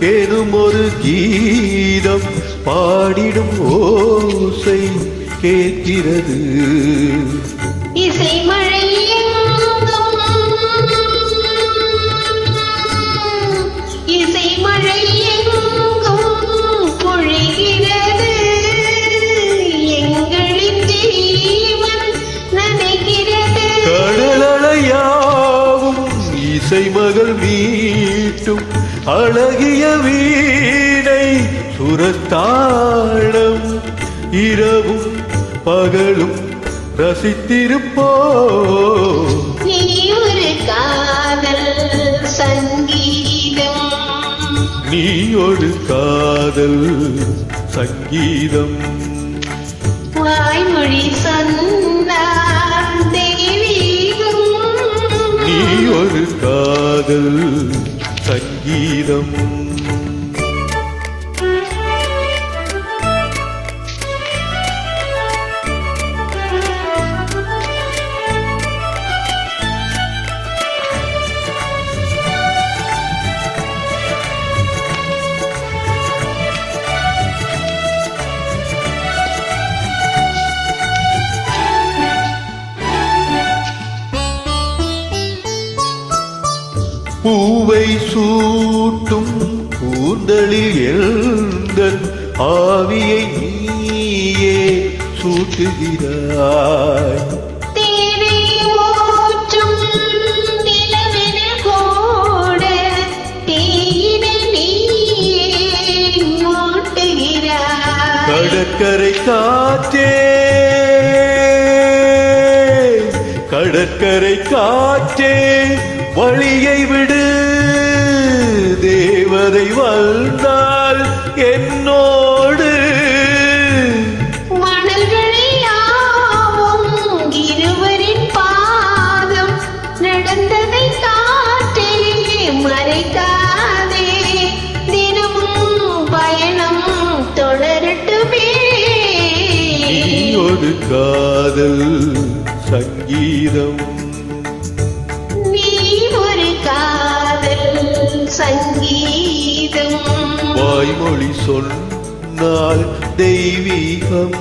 எனும் ஒரு கீதம் பாடிடும் ஓசை கேட்கிறது. இசை இசை மகள் மீட்டும் அழகிய வீணை சுரத்தாளம். இரவும் பகலும் ரசித்திருப்போ நீ ஒரு காதல் சங்கீதம். நீ ஒரு காதல் சங்கீதம். வாய்மொழி சொன்னார் காதல் சங்கீதம். பூவை சூட்டும் கூந்தலில் எழுந்தன் ஆவியை நீயே சூட்டுகிறாய். கடற்கரை காற்றே கடற்கரை காற்றே வழியை விடு. தேவதை வந்தால் என்னோடு. மணல்களை யாவும் மொழி சொன்னால் தெய்வீகம்